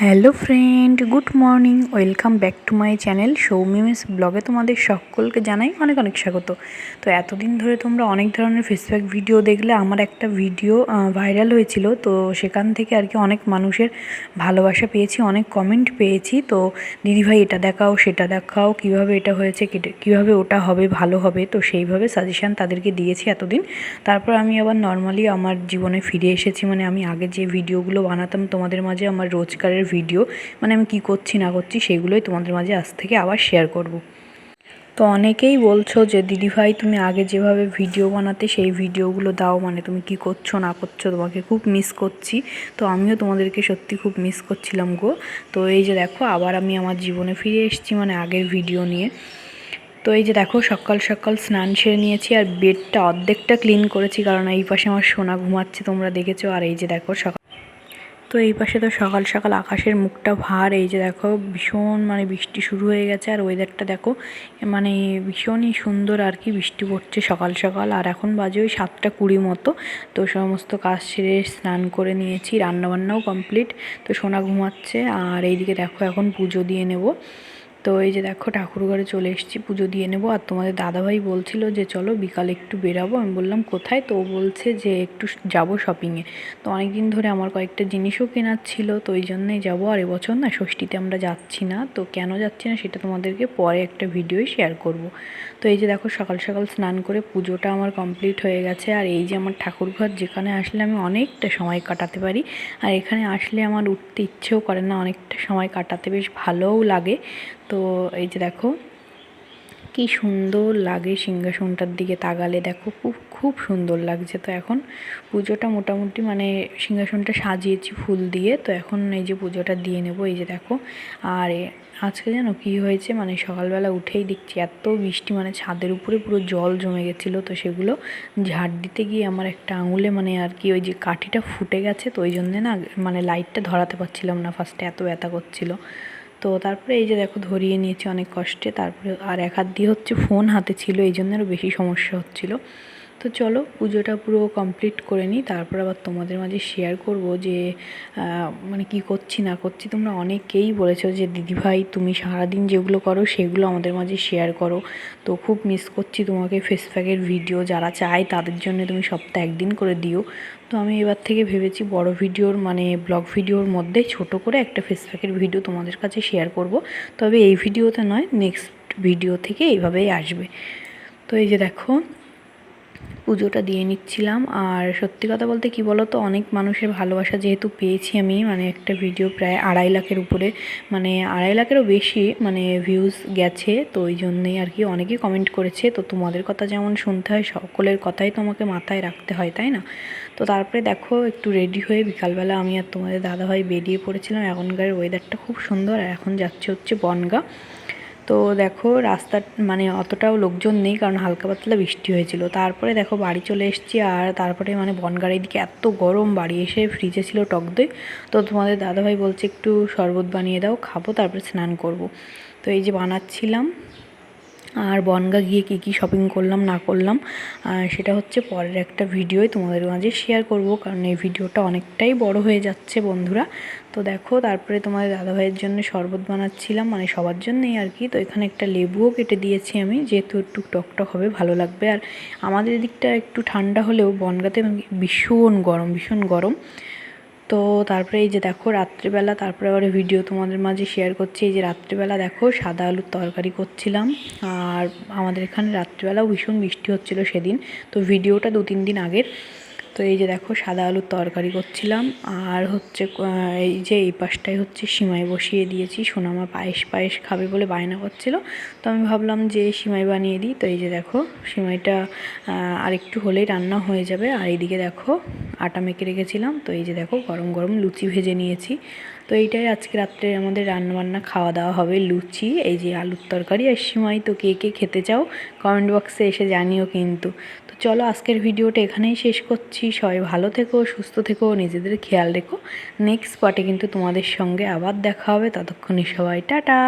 Hello friend, good morning, welcome back to my channel Soumimis ব্লগে তোমাদের সকলকে জানাই অনেক অনেক স্বাগত। তো এতদিন ধরে তোমরা অনেক ধরনের ফেসব্যাক ভিডিও দেখলে, আমার একটা ভিডিও ভাইরাল হয়েছিল। তো সেখান থেকে আর কি অনেক মানুষের ভালোবাসা পেয়েছি, অনেক কমেন্ট পেয়েছি। তো দিদিভাই এটা দেখাও, সেটা দেখাও, কীভাবে এটা হয়েছে কীভাবে ওটা হবে, ভালো হবে। তো সেইভাবে সাজেশান তাদেরকে দিয়েছি এতদিন। তারপর আমি আবার নর্মালি আমার জীবনে ফিরে এসেছি। মানে আমি আগে যে ভিডিওগুলো বানাতাম, তোমাদের মাঝে আমার রোজগারের ভিডিও মানে আমি কি করছি না করছি সেগুলোই তোমাদের মাঝে আজ থেকে আবার শেয়ার করব। তো অনেকেই বলছো যে দিদিভাই তুমি আগে যেভাবে ভিডিও বানাতে সেই ভিডিওগুলো দাও মানে তুমি কি করছ না করছ, তোমাকে খুব মিস করছি। তো আমিও তোমাদেরকে সত্যি খুব মিস করছিলাম গো। তো এই যে দেখো, আবার আমি আমার জীবনে ফিরে এসেছি মানে আগের ভিডিও নিয়ে। তো এই যে দেখো, সকাল সকাল স্নান সেরে নিয়েছি আর বেডটা অর্ধেকটা ক্লিন করেছি, কারণ এই পাশে আমার সোনা ঘুমাচ্ছে, তোমরা দেখেছ। আর এই যে দেখো, সকাল তো এই পাশে তো সকাল সকাল আকাশের মুখটা ভার, এই যে দেখো ভীষণ মানে বৃষ্টি শুরু হয়ে গেছে আর ওয়েদারটা দেখো মানে ভীষণই সুন্দর আর কি বৃষ্টি পড়ছে সকাল সকাল। আর এখন বাজে ওই সাতটা কুড়ি মতো। তো সমস্ত কাজ সেরে স্নান করে নিয়েছি, রান্নাবান্নাও কমপ্লিট তো সোনা ঘুমাচ্ছে আর এইদিকে দেখো এখন পুজো দিয়ে নেব। তো এই যে দেখো, ঠাকুর ঘরে চলে এসেছি, পুজো দিয়ে নেব। আর তোমাদের দাদাভাই বলছিল যে, চলো বিকালে একটু বেরাবো। আমি বললাম, কোথায়? তো বলছে যে, একটু যাব শপিংয়ে তো অনেক দিন ধরে আমার কয়েকটা জিনিসও কেনার ছিল, তো ওই জন্যই যাব। আর এবছর না, ষষ্ঠীতে আমরা যাচ্ছি না, তো কেন যাচ্ছি না সেটা তোমাদেরকে পরে একটা ভিডিওই শেয়ার করব। তো এই যে দেখো, সকাল সকাল স্নান করে পুজোটা আমার কমপ্লিট হয়ে গেছে। আর এই যে আমার ঠাকুর ঘর, যেখানে আসলে আমি অনেকটা সময় কাটাতে পারি। আর এখানে আসলে আমার উঠতে ইচ্ছেও করে না, অনেকটা সময় কাটাতে বেশ ভালোও লাগে। তো এই যে দেখো, কি সুন্দর লাগে সিংহাসনটার দিকে তাগালে দেখো, খুব খুব সুন্দর লাগছে। তো এখন পুজোটা মোটামুটি মানে সিংহাসনটা সাজিয়েছি ফুল দিয়ে। তো এখন এই যে পুজোটা দিয়ে নেব, এই যে দেখো। আর আজকে যেন কি হয়েছে? মানে সকালবেলা উঠেই দেখছি এত বৃষ্টি মানে ছাদের উপরে পুরো জল জমে গেছিল। তো সেগুলো ঝাড় দিতে গিয়ে আমার একটা আঙুলে মানে আর কি ওই যে কাঠিটা ফুটে গেছে। তো ওই জন্যে না মানে লাইটটা ধরাতে পারছিলাম না। ফার্স্টে এত ব্যথা করছিল। তো তারপরে এই যে দেখো ধরিয়ে নিয়েছি অনেক কষ্টে, তারপরে আর এক হাত দিয়ে হচ্ছে ফোন হাতে ছিল, এই জন্য আরও বেশি সমস্যা হচ্ছিল। তো চলো পুজোটা পুরো কমপ্লিট করে নিই, তারপর আবার তোমাদের মাঝে শেয়ার করব যে মানে কি করছি না করছি। তোমরা অনেকেই বলেছ যে, দিদিভাই, তুমি সারাদিন যেগুলো করো, সেগুলো আমাদের মাঝে শেয়ার করো। তো খুব মিস করছি তোমাকে ফেসপ্যাকের ভিডিও যারা চায় তাদের জন্য তুমি সপ্তাহে একদিন করে দিও। তো আমি এবার থেকে ভেবেছি বড় ভিডিওর মানে ব্লগ ভিডিওর মধ্যে ছোট করে একটা ফেসপ্যাকের ভিডিও তোমাদের কাছে শেয়ার করব। তবে এই ভিডিওতে নয় নেক্সট ভিডিও থেকে এইভাবেই আসবে। তো এই যে দেখো পুজোটা দিয়ে নিচ্ছিলাম। আর সত্যি কথা বলতে কি বলো তো অনেক মানুষের ভালোবাসা যেহেতু পেয়েছি আমি মানে একটা ভিডিও প্রায় আড়াই লাখের উপরে মানে আড়াই লাখেরও বেশি মানে ভিউজ গেছে। তো ওই জন্যেই আর কি অনেকেই কমেন্ট করেছে, তো তোমাদের কথা যেমন শুনতে হয়, সকলের কথাই তোমাকে মাথায় রাখতে হয়, তাই না? তো তারপরে দেখো, একটু রেডি হয়ে বিকালবেলা আমি আর তোমাদের দাদাভাই বেরিয়ে পড়েছিলাম। এখনকার ওয়েদারটা খুব সুন্দর, আর এখন যাচ্ছে হচ্ছে বনগা। তো দেখো রাস্তা মানে অতটাও লোকজন নেই কারণ হালকা পাতলা বৃষ্টি হয়েছিল। তারপরে দেখো বাড়ি চলে এসেছি আর তারপরে মানে বনগাড়ির দিকে এত গরম, বাড়ি এসে ফ্রিজে ছিল টক দই। তো তোমাদের দাদাভাই বলছে একটু শরবত বানিয়ে দাও, খাব, তারপরে স্নান করব। তো এই যে বানাচ্ছিলাম আর বনগা গিয়ে কী কী শপিং করলাম, না করলাম সেটা হচ্ছে পরের একটা ভিডিওই তোমাদের মাঝে শেয়ার করব, কারণ এই ভিডিওটা অনেকটাই বড় হয়ে যাচ্ছে বন্ধুরা। তো দেখো, তারপরে তোমাদের দাদাভাইয়ের জন্য শরবত বানাচ্ছিলাম মানে সবার জন্যই আর কি। তো এখানে একটা লেবুও কেটে দিয়েছি আমি, যেহেতু একটু টকটক হবে, ভালো লাগবে। আর আমাদের দিকটা একটু ঠান্ডা হলেও বনগাতে ভীষণ গরম ভীষণ গরম। তো তারপরে এই যে দেখো, রাত্রিবেলা তারপরে আবার ভিডিও তোমাদের মাঝে শেয়ার করছি। এই যে রাত্রিবেলা দেখো, সাদা আলুর তরকারি করছিলাম। আর আমাদের এখানে রাত্রিবেলাও ভীষণ বৃষ্টি হচ্ছিল সেদিন। তো ভিডিওটা দু তিন দিন আগের। তো এই যে দেখো সাদা আলুর তরকারি করছিলাম। আর হচ্ছে এই যে এই পাশটায় হচ্ছে সিমাই বসিয়ে দিয়েছি। সোনামা পায়েস পায়েস খাবে বলে বায়না করছিল। তো আমি ভাবলাম যে সিমাই বানিয়ে দিই। তো এই যে দেখো, সিমাইটা আর একটু হলেই রান্না হয়ে যাবে। আর এইদিকে দেখো, আটা মেখে রেখেছিলাম। তো এই যে দেখো, গরম গরম লুচি ভেজে নিয়েছি। তো এইটাই আজকে রাত্রে আমাদের রান্নাবান্না খাওয়া দাওয়া হবে, লুচি, এই যে আলুর তরকারি আর সিমাই। তো কে কে খেতে চাও কমেন্ট বক্সে এসে জানিও কিন্তু। তো চলো আজকের ভিডিওটা এখানেই শেষ করছি। সবাই ভালো থেকো, সুস্থ থেকো, নিজেদের খেয়াল রেখো। নেক্সট পার্টে কিন্তু তোমাদের সঙ্গে আবার দেখা হবে। ততক্ষণই সবাই, টাটা!